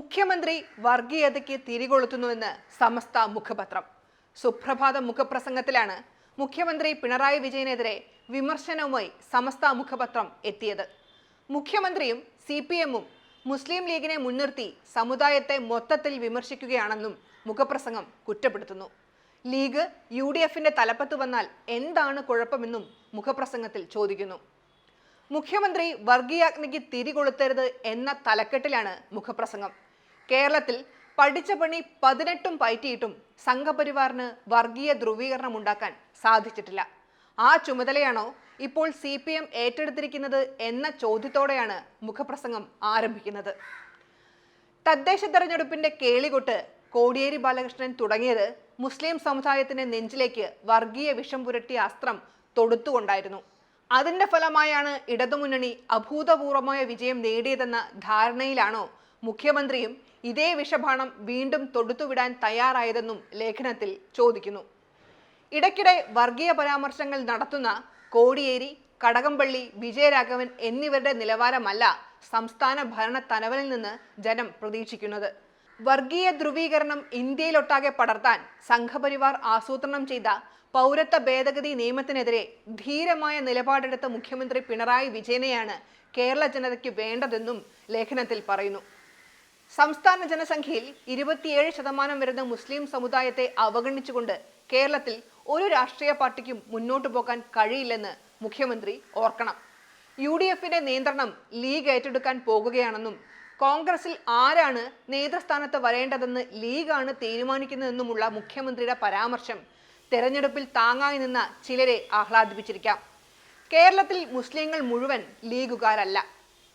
മുഖ്യമന്ത്രി വർഗീയതയ്ക്ക് തിരികൊളുത്തുന്നുവെന്ന് സമസ്ത മുഖപത്രം. സുപ്രഭാത മുഖപ്രസംഗത്തിലാണ് മുഖ്യമന്ത്രി പിണറായി വിജയനെതിരെ വിമർശനവുമായി സമസ്ത മുഖപത്രം എത്തിയത്. മുഖ്യമന്ത്രിയും സി പി എമ്മും മുസ്ലിം ലീഗിനെ മുൻനിർത്തി സമുദായത്തെ മൊത്തത്തിൽ വിമർശിക്കുകയാണെന്നും മുഖപ്രസംഗം കുറ്റപ്പെടുത്തുന്നു. ലീഗ് യു ഡി എഫിന്റെ തലപ്പത്ത് വന്നാൽ എന്താണ് കുഴപ്പമെന്നും മുഖപ്രസംഗത്തിൽ ചോദിക്കുന്നു. മുഖ്യമന്ത്രി വർഗീയാഗ്നിക്ക് തിരികൊളുത്തരുത് എന്ന തലക്കെട്ടിലാണ് മുഖപ്രസംഗം. കേരളത്തിൽ പഠിച്ച പണി പതിനെട്ടും പയറ്റിയിട്ടും സംഘപരിവാറിന് വർഗീയ ധ്രുവീകരണം ഉണ്ടാക്കാൻ സാധിച്ചിട്ടില്ല. ആ ചുമതലയാണോ ഇപ്പോൾ സി പി എം ഏറ്റെടുത്തിരിക്കുന്നത് എന്ന ചോദ്യത്തോടെയാണ് മുഖപ്രസംഗം ആരംഭിക്കുന്നത്. തദ്ദേശ തെരഞ്ഞെടുപ്പിന്റെ കേളികൊട്ട് കോടിയേരി ബാലകൃഷ്ണൻ തുടങ്ങിയത് മുസ്ലിം സമുദായത്തിന്റെ നെഞ്ചിലേക്ക് വർഗീയ വിഷം പുരട്ടിയ അസ്ത്രം തൊടുത്തുകൊണ്ടായിരുന്നു. അതിന്റെ ഫലമായാണ് ഇടതുമുന്നണി അഭൂതപൂർവമായ വിജയം നേടിയതെന്ന ധാരണയിലാണോ മുഖ്യമന്ത്രിയും ഇതേ വിഷബാണം വീണ്ടും തൊടുത്തുവിടാൻ തയ്യാറായതെന്നും ലേഖനത്തിൽ ചോദിക്കുന്നു. ഇടയ്ക്കിടെ വർഗീയ പരാമർശങ്ങൾ നടത്തുന്ന കോടിയേരി കടകംപള്ളി വിജയരാഘവൻ എന്നിവരുടെ നിലവാരമല്ല സംസ്ഥാന ഭരണ തലവനിൽ നിന്ന് ജനം പ്രതീക്ഷിക്കുന്നത്. വർഗീയ ധ്രുവീകരണം ഇന്ത്യയിലൊട്ടാകെ പടർത്താൻ സംഘപരിവാർ ആസൂത്രണം ചെയ്ത പൗരത്വ ഭേദഗതി നിയമത്തിനെതിരെ ധീരമായ നിലപാടെടുത്ത മുഖ്യമന്ത്രി പിണറായി വിജയനെയാണ് കേരള ജനതയ്ക്ക് വേണ്ടതെന്നും ലേഖനത്തിൽ പറയുന്നു. സംസ്ഥാന ജനസംഖ്യയിൽ ഇരുപത്തിയേഴ് ശതമാനം വരുന്ന മുസ്ലിം സമുദായത്തെ അവഗണിച്ചുകൊണ്ട് കേരളത്തിൽ ഒരു രാഷ്ട്രീയ പാർട്ടിക്കും മുന്നോട്ടു പോകാൻ കഴിയില്ലെന്ന് മുഖ്യമന്ത്രി ഓർക്കണം. യു ഡി എഫിന്റെ നിയന്ത്രണം ലീഗ് ഏറ്റെടുക്കാൻ പോകുകയാണെന്നും കോൺഗ്രസിൽ ആരാണ് നേതൃസ്ഥാനത്ത് വരേണ്ടതെന്ന് ലീഗാണ് തീരുമാനിക്കുന്നതെന്നുമുള്ള മുഖ്യമന്ത്രിയുടെ പരാമർശം തെരഞ്ഞെടുപ്പിൽ താങ്ങായി നിന്ന ചിലരെ ആഹ്ലാദിപ്പിച്ചിരിക്കാം. കേരളത്തിൽ മുസ്ലിങ്ങൾ മുഴുവൻ ലീഗുകാരല്ല.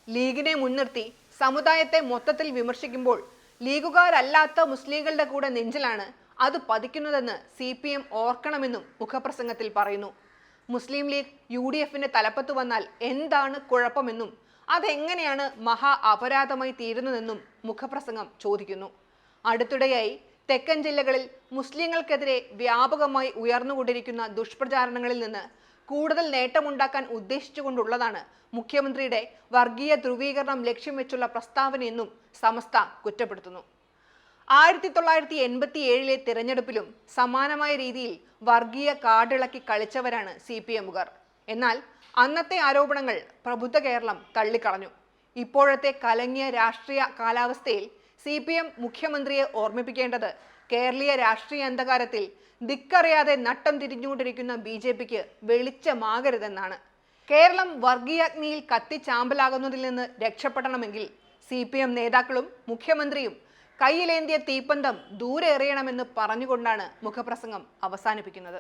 ലീഗിനെ മുൻനിർത്തി സമുദായത്തെ മൊത്തത്തിൽ വിമർശിക്കുമ്പോൾ ലീഗുകാരല്ലാത്ത മുസ്ലിങ്ങളുടെ കൂടെ നെഞ്ചിലാണ് അത് പതിക്കുന്നതെന്ന് സി പി എം ഓർക്കണമെന്നും മുഖപ്രസംഗത്തിൽ പറയുന്നു. മുസ്ലിം ലീഗ് യു ഡി എഫിന്റെ തലപ്പത്ത് വന്നാൽ എന്താണ് കുഴപ്പമെന്നും അതെങ്ങനെയാണ് മഹാ അപരാധമായി തീരുന്നതെന്നും മുഖപ്രസംഗം ചോദിക്കുന്നു. അടുത്തിടെയായി തെക്കൻ ജില്ലകളിൽ മുസ്ലിങ്ങൾക്കെതിരെ വ്യാപകമായി ഉയർന്നുകൊണ്ടിരിക്കുന്ന ദുഷ്പ്രചാരണങ്ങളിൽ നിന്ന് കൂടുതൽ നേട്ടമുണ്ടാക്കാൻ ഉദ്ദേശിച്ചുകൊണ്ടുള്ളതാണ് മുഖ്യമന്ത്രിയുടെ വർഗീയ ധ്രുവീകരണം ലക്ഷ്യം വെച്ചുള്ള പ്രസ്താവനയെന്നും സമസ്ത കുറ്റപ്പെടുത്തുന്നു. ആയിരത്തി തൊള്ളായിരത്തി എൺപത്തി ഏഴിലെ തിരഞ്ഞെടുപ്പിലും സമാനമായ രീതിയിൽ വർഗീയ കാർഡിളക്കി കളിച്ചവരാണ് സി പി എമ്മുകാർ. എന്നാൽ അന്നത്തെ ആരോപണങ്ങൾ പ്രബുദ്ധ കേരളം തള്ളിക്കളഞ്ഞു. ഇപ്പോഴത്തെ കലങ്ങിയ രാഷ്ട്രീയ കാലാവസ്ഥയിൽ സി പി എം മുഖ്യമന്ത്രിയെ ഓർമ്മിപ്പിക്കേണ്ടത് കേരളീയ രാഷ്ട്രീയ അന്ധകാരത്തിൽ ദിക്കറിയാതെ നട്ടം തിരിഞ്ഞുകൊണ്ടിരിക്കുന്ന ബി ജെ പിക്ക് വെളിച്ചമാകരുതെന്നാണ്. കേരളം വർഗീയാഗ്നിയിൽ കത്തിച്ചാമ്പലാകുന്നതിൽ നിന്ന് രക്ഷപ്പെടണമെങ്കിൽ സി പി എം നേതാക്കളും മുഖ്യമന്ത്രിയും കയ്യിലേന്തിയ തീപ്പന്തം ദൂരെ എറിയണമെന്ന് പറഞ്ഞുകൊണ്ടാണ് മുഖപ്രസംഗം അവസാനിപ്പിക്കുന്നത്.